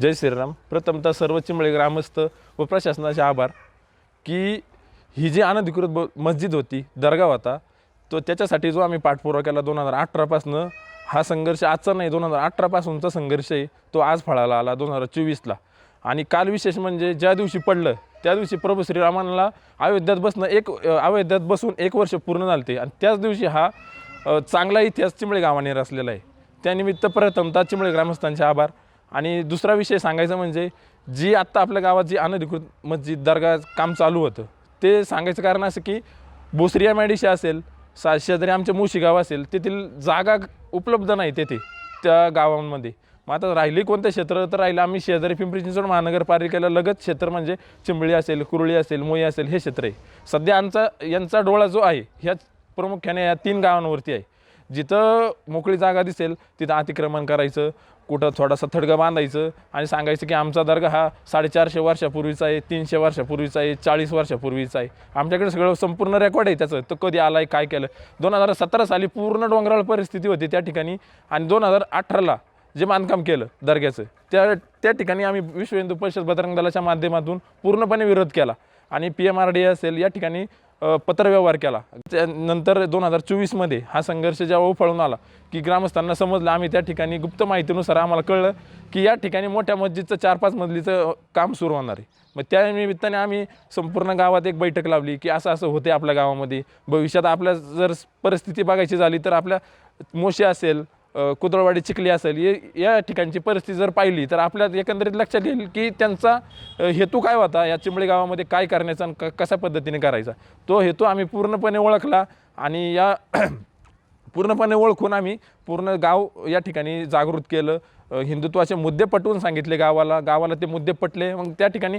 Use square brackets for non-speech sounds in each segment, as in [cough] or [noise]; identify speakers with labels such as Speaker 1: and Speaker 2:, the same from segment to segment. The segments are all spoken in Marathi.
Speaker 1: जय श्रीराम. प्रथमतः सर्व चिंबळे ग्रामस्थ व प्रशासनाचे आभार की ही जी अनधिकृत ब मस्जिद होती दर्गा होता तो त्याच्यासाठी जो आम्ही पाठपुरावा केला दोन हजार अठरापासनं हा संघर्ष आजचा नाही दोन हजार अठरापासूनचा संघर्ष आहे तो आज फळाला आला दोन हजार चोवीसला. आणि काल विशेष म्हणजे ज्या दिवशी पडलं त्या दिवशी प्रभू श्रीरामांना अयोध्यात बसणं एक अयोध्यात बसून एक वर्ष पूर्ण झालते. आणि त्याच दिवशी हा चांगला इतिहास चिंबळे गावाने रचलेला आहे. त्यानिमित्त प्रथमतः चिंबळे ग्रामस्थांचे आभार. आणि दुसरा विषय सांगायचा म्हणजे जी आत्ता आपल्या गावात जी अनधिकृत मस्जिद दर्गा काम चालू होतं ते सांगायचं कारण असं की बोसरिया मॅडिशी असेल सा शेजारी आमच्या मुशी गाव असेल तेथील जागा उपलब्ध नाही तेथे त्या गावांमध्ये. मग आता राहिली कोणतं क्षेत्र तर राहिलं आम्ही शेजारी पिंपरी चिंचवड महानगरपालिकेला लगत क्षेत्र म्हणजे चिंबळी असेल कुरळी असेल मोई असेल हे क्षेत्र आहे. सध्या आमचा यांचा डोळा जो आहे ह्याच प्रामुख्याने या तीन गावांवरती आहे. जिथं मोकळी जागा दिसेल तिथं अतिक्रमण करायचं कुठं थोडासा थडगा बांधायचं आणि सांगायचं की आमचा दर्गा हा साडेचारशे वर्षापूर्वीचा आहे तीनशे वर्षापूर्वीचा आहे चाळीस वर्षापूर्वीचा आहे. आमच्याकडे सगळं संपूर्ण रेकॉर्ड आहे त्याचं. तो कधी आला आहे काय केलं? दोन हजार सतरा साली पूर्ण डोंगराळ परिस्थिती होती त्या ठिकाणी आणि दोन हजार अठराला जे बांधकाम केलं दर्ग्याचं त्या त्या ठिकाणी आम्ही विश्व हिंदू परिषद बजरंग दलाच्या माध्यमातून पूर्णपणे विरोध केला. आणि पी एम आर डी असेल या ठिकाणी पत्रव्यवहार केला. त्यानंतर दोन हजार चोवीसमध्ये हा संघर्ष जेव्हा उफाळून आला की ग्रामस्थांना समजलं आम्ही त्या ठिकाणी गुप्त माहितीनुसार आम्हाला कळलं की या ठिकाणी मोठ्या मस्जिदचं चार पाच मजलीचं काम सुरू होणार आहे. मग त्या निमित्ताने आम्ही संपूर्ण गावात एक बैठक लावली की असं असं होते आपल्या गावामध्ये. भविष्यात आपल्या जर परिस्थिती बघायची झाली तर आपल्या मोशी असेल कुदळवाडी चिखली असेल या ठिकाणची परिस्थिती जर पाहिली तर आपल्या एकंदरीत लक्षात येईल की त्यांचा हेतू काय होता या चिंबळी गावामध्ये काय करण्याचा आणि क कशा पद्धतीने करायचा. तो हेतू आम्ही पूर्णपणे ओळखला आणि या [clears throat] पूर्णपणे ओळखून आम्ही पूर्ण गाव या ठिकाणी जागृत केलं. हिंदुत्वाचे मुद्दे पटवून सांगितले गावाला गावाला ते मुद्दे पटले. मग त्या ठिकाणी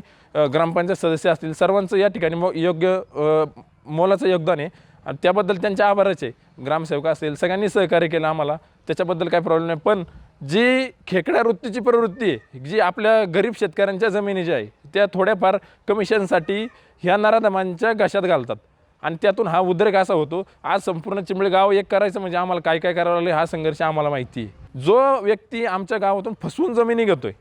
Speaker 1: ग्रामपंचायत सदस्य असतील सर्वांचं या ठिकाणी मो योग्य मोलाचं योगदान आहे. आणि त्याबद्दल त्यांच्या आभाराचे आहे. ग्रामसेवक असेल सगळ्यांनी सहकार्य केलं आम्हाला. त्याच्याबद्दल काही प्रॉब्लेम नाही. पण जी खेकड्या वृत्तीची प्रवृत्ती आहे जी आपल्या गरीब शेतकऱ्यांच्या जमिनी आहे त्या थोड्याफार कमिशनसाठी ह्या नराधमांच्या घशात घालतात. आणि त्यातून हा उद्रेक असा होतो आज संपूर्ण चिंबळे गाव एक करायचं म्हणजे आम्हाला काय काय करावं लागलं हा संघर्ष आम्हाला माहिती आहे. जो व्यक्ती आमच्या गावातून फसवून जमिनी घेतोय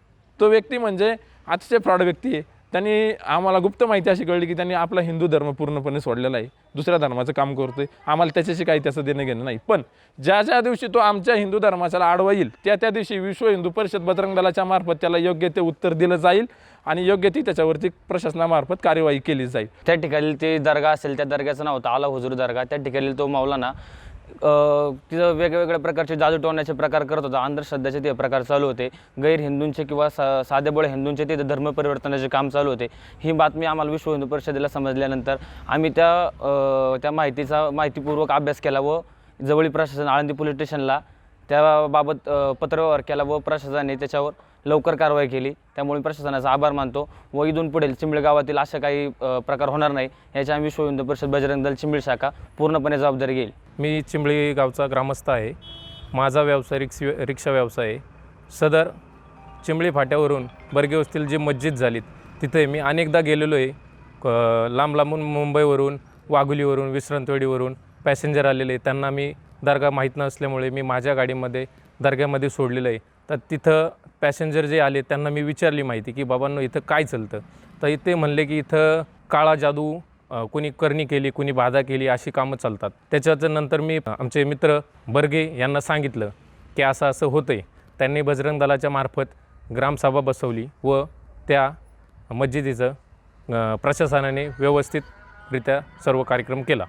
Speaker 1: तो व्यक्ती म्हणजे अतिशय फ्रॉड व्यक्ती आहे. त्यांनी आम्हाला गुप्त माहिती अशी कळली की त्यांनी आपला हिंदू धर्म पूर्णपणे सोडलेला आहे. दुसऱ्या धर्माचं काम करतोय. आम्हाला त्याच्याशी काही त्याचं देणं घेणं नाही. पण ज्या ज्या दिवशी तो आमच्या हिंदू धर्माच्याला आडवा येईल त्या त्या दिवशी विश्व हिंदू परिषद बजरंग दलाच्या मार्फत त्याला योग्य ते उत्तर दिलं जाईल आणि योग्य ती त्याच्यावरती प्रशासनामार्फत कार्यवाही केली जाईल.
Speaker 2: त्या ठिकाणी ते दर्गा असेल त्या दर्ग्याचं नाव होतं आला हुजूर दर्गा. त्या ठिकाणी तो मौलाना तिथं वेगवेगळ्या प्रकारचे जादू टोण्याचे प्रकार करत होता. अंधश्रद्धाचे ते प्रकार चालू होते. गैर हिंदूंचे किंवा सा साधेबोळे हिंदूंचे तिथे धर्म परिवर्तनाचे काम चालू होते. ही बातमी आम्हाला विश्व हिंदू परिषदेला समजल्यानंतर आम्ही त्या त्या माहितीचा माहितीपूर्वक अभ्यास केला व जवळी प्रशासन आळंदी पोलीस स्टेशनला त्याबाबत पत्रव्यवहार केला व प्रशासनाने त्याच्यावर लवकर कारवाई केली. त्यामुळे प्रशासनाचा आभार मानतो व इथून पुढील चिंबळे गावातील अशा काही प्रकार होणार नाही याची आम्ही विश्वविंद परिषद बजरंग दल चिंबळी शाखा पूर्णपणे जबाबदारी घेईल.
Speaker 3: मी चिंबळी गावचा ग्रामस्थ आहे. माझा व्यवसाय रिक्ष रिक्षा व्यवसाय आहे. सदर चिंबळी फाट्यावरून बर्गेवस्तील जी मस्जिद झालीत तिथे मी अनेकदा गेलेलो आहे. लांब लांबून मुंबईवरून वाघुलीवरून विश्रांतवाडीवरून पॅसेंजर आलेले त्यांना मी दर्गा माहीत नसल्यामुळे मी माझ्या गाडीमध्ये दर्ग्यामध्ये सोडलेलं आहे. तर तिथं पॅसेंजर जे आले त्यांना मी विचारली माहिती की बाबांनो इथं काय चालतं? तर ते म्हणले की इथं काळा जादू कुणी कोणी करणी केली कोणी बाधा केली अशी कामं चालतात. त्याच्याच नंतर मी आमचे मित्र बर्गे यांना सांगितलं की असं असं होतं आहे त्यांनी बजरंग दलाच्या मार्फत ग्रामसभा बसवली व त्या मस्जिदीचं प्रशासनाने व्यवस्थितरित्या सर्व कार्यक्रम केला.